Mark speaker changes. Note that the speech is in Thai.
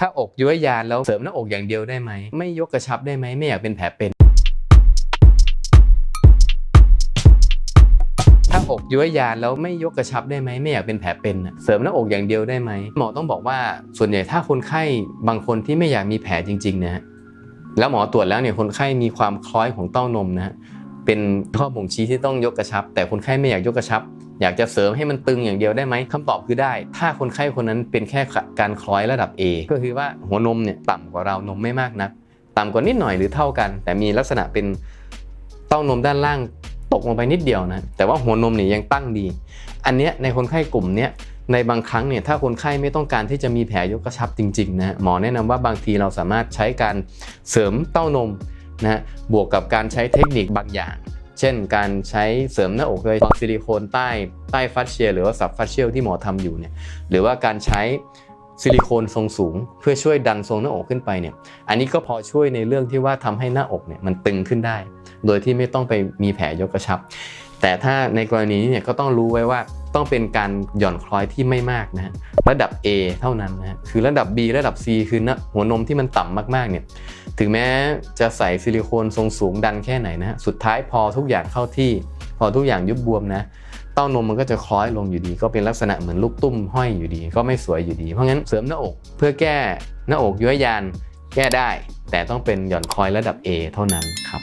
Speaker 1: ถ้าอกย้วยยานแล้วเสริมหน้าอกอย่างเดียวได้ไหม ไม่ยกกระชับได้ไหมไม่อยากเป็นแผลเป็น ถ้าอกย้วยยานแล้วไม่ยกกระชับได้ไหมไม่อยากเป็นแผลเป็นเสริมหน้าอกอย่างเดียวได้ไหมหมอต้องบอกว่าส่วนใหญ่ถ้าคนไข้บางคนที่ไม่อยากมีแผลจริงๆนะฮะแล้วหมอตรวจแล้วเนี่ยคนไข้มีความคล้อยของเต้านมนะฮะ เป็นข้อบ่งชี้ที่ต้องยกกระชับ แต่คนไข้ไม่อยากยกกระชับ อยากจะเสริมให้มันตึงอย่างเดียวได้ไหมคำตอบคือได้ ถ้าคนไข้คนนั้นเป็นแค่การคล้อยระดับ A ก็คือว่าหัวนมเนี่ยต่ำกว่าเรานมไม่มากนักต่ำกว่านิดหน่อยหรือเท่ากัน แต่มีลักษณะเป็นเต้านมด้านล่างตกลงไปนิดเดียวนะแต่ว่าหัวนมเนี่ยยังตั้งดี อันเนี้ยในคนไข้กลุ่มเนี้ยในบางครั้งเนี่ยถ้าคนไข้ไม่ต้องการที่จะมีแผลยกกระชับจริงๆนะหมอแนะนำว่าบางทีเราสามารถใช้การเสริมเต้านม นะบวกกับการใช้เทคนิคบางอย่าง เช่นการใช้เสริมหน้าอกโดยซิลิโคนใต้ใต้ฟัชเชียหรือว่าสับฟัชเชียลที่หมอทำอยู่เนี่ยหรือว่าการใช้ซิลิโคนทรงสูง เพื่อช่วยดันทรงหน้าอกขึ้นไปเนี่ยอันนี้ก็พอช่วยในเรื่องที่ว่าทำให้หน้าอกเนี่ยมันตึงขึ้นได้ โดยที่ไม่ต้องไปมีแผลยกกระชับ แต่ถ้าในกรณีนี้เนี่ยก็ต้องรู้ไว้ว่าต้องเป็นการหย่อนคล้อยที่ไม่มากนะฮะระดับ A เท่านั้นนะฮะคือระดับ B ระดับ C คือหน้าหัวนมที่มันต่ำมากๆเนี่ยถึงแม้จะใส่ซิลิโคนทรงสูงดันแค่ไหนนะฮะสุดท้ายพอทุกอย่างเข้าที่ พอทุกอย่างยุบบวมนะเต้านมมันก็จะคล้อยลงอยู่ดี ก็เป็นลักษณะเหมือนลูกตุ้มห้อยอยู่ดี ก็ไม่สวยอยู่ดี เพราะงั้นเสริมหน้าอกเพื่อแก้หน้าอกย้วยยานแก้ได้ แต่ต้องเป็นหย่อนคล้อยระดับ A เท่านั้นครับ